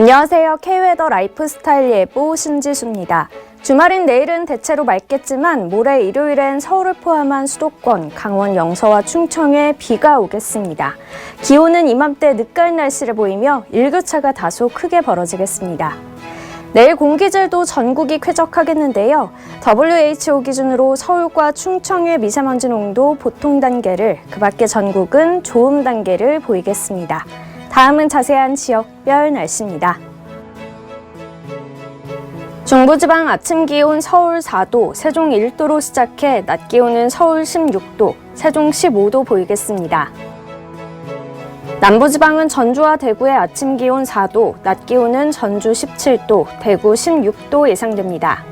안녕하세요. K웨더 라이프스타일 예보 신지수입니다. 주말인 내일은 대체로 맑겠지만 모레 일요일엔 서울을 포함한 수도권, 강원 영서와 충청에 비가 오겠습니다. 기온은 이맘때 늦가을 날씨를 보이며 일교차가 다소 크게 벌어지겠습니다. 내일 공기질도 전국이 쾌적하겠는데요. WHO 기준으로 서울과 충청의 미세먼지 농도 보통 단계를, 그 밖에 전국은 좋음 단계를 보이겠습니다. 다음은 자세한 지역별 날씨입니다. 중부지방 아침 기온 서울 4도, 세종 1도로 시작해 낮 기온은 서울 16도, 세종 15도 보이겠습니다. 남부지방은 전주와 대구의 아침 기온 4도, 낮 기온은 전주 17도, 대구 16도 예상됩니다.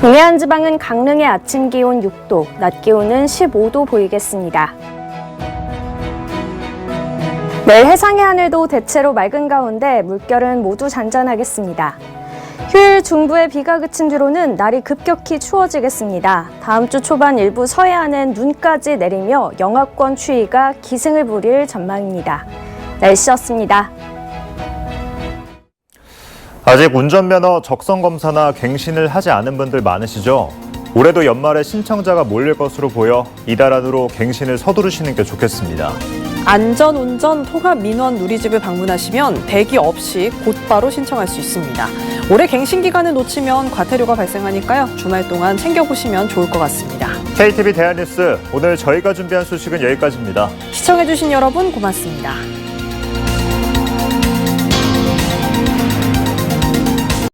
동해안 지방은 강릉의 아침 기온 6도, 낮 기온은 15도 보이겠습니다. 내일 해상의 하늘도 대체로 맑은 가운데 물결은 모두 잔잔하겠습니다. 휴일 중부에 비가 그친 뒤로는 날이 급격히 추워지겠습니다. 다음 주 초반 일부 서해안엔 눈까지 내리며 영하권 추위가 기승을 부릴 전망입니다. 날씨였습니다. 아직 운전면허 적성 검사나 갱신을 하지 않은 분들 많으시죠? 올해도 연말에 신청자가 몰릴 것으로 보여 이달 안으로 갱신을 서두르시는 게 좋겠습니다. 안전운전 통합 민원 누리집을 방문하시면 대기 없이 곧바로 신청할 수 있습니다. 올해 갱신 기간을 놓치면 과태료가 발생하니까요. 주말 동안 챙겨보시면 좋을 것 같습니다. KTV 대한뉴스 오늘 저희가 준비한 소식은 여기까지입니다. 시청해주신 여러분 고맙습니다.